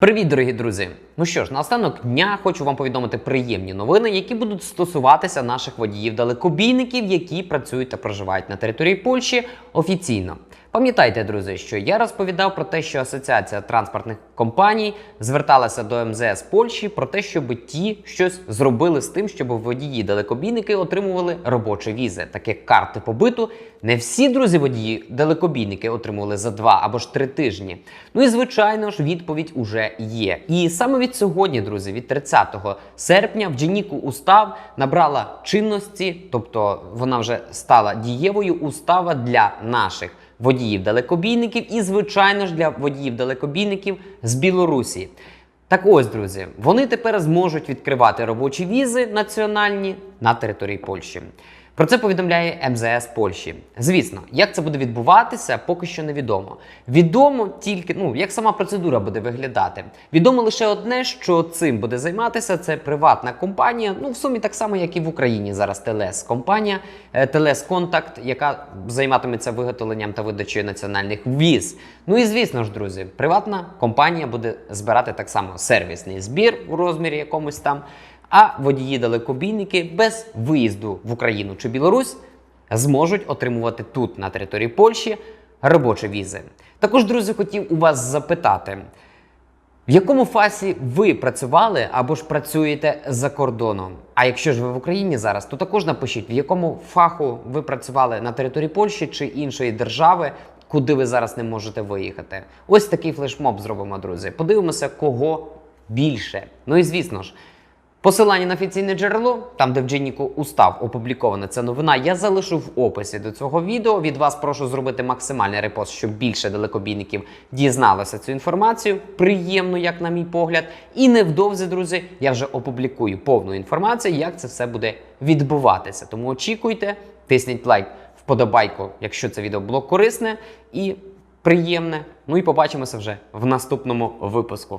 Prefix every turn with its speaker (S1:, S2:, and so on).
S1: Привіт, дорогі друзі! Ну що ж, наостанок дня хочу вам повідомити приємні новини, які будуть стосуватися наших водіїв-далекобійників, які працюють та проживають на території Польщі офіційно. Пам'ятайте, друзі, що я розповідав про те, що Асоціація транспортних компаній зверталася до МЗС Польщі про те, щоб ті щось зробили з тим, щоб водії-далекобійники отримували робочі візи, так як карти побиту. Не всі друзі водії далекобійники отримували за два або ж три тижні. Ну і звичайно ж, відповідь уже є. І саме від сьогодні, друзі, від 30 серпня в Дженіку устав набрала чинності, тобто вона вже стала дієвою устава для наших водіїв-далекобійників і, звичайно ж, для водіїв-далекобійників з Білорусі. Так ось, друзі, вони тепер зможуть відкривати робочі візи національні на території Польщі. Про це повідомляє МЗС Польщі. Звісно, як це буде відбуватися, поки що невідомо. Відомо тільки, ну як сама процедура буде виглядати. Відомо лише одне, що цим буде займатися це приватна компанія. Ну в сумі так само, як і в Україні зараз Телес компанія е, Телес Контакт, яка займатиметься виготовленням та видачею національних віз. Ну і звісно ж, друзі, приватна компанія буде збирати так само сервісний збір у розмірі якомусь там. А водії-далекобійники без виїзду в Україну чи Білорусь зможуть отримувати тут, на території Польщі, робочі візи. Також, друзі, хотів у вас запитати, в якому фасі ви працювали або ж працюєте за кордоном? А якщо ж ви в Україні зараз, то також напишіть, в якому фаху ви працювали на території Польщі чи іншої держави, куди ви зараз не можете виїхати. Ось такий флешмоб зробимо, друзі. Подивимося, кого більше. Ну і звісно ж. Посилання на офіційне джерело, там де в Дженіку устав опублікована ця новина, я залишу в описі до цього відео. Від вас прошу зробити максимальний репост, щоб більше далекобійників дізналося цю інформацію. Приємно, як на мій погляд. І невдовзі, друзі, я вже опублікую повну інформацію, як це все буде відбуватися. Тому очікуйте, тисніть лайк, вподобайку, якщо це відео було корисне і приємне. Ну і побачимося вже в наступному випуску.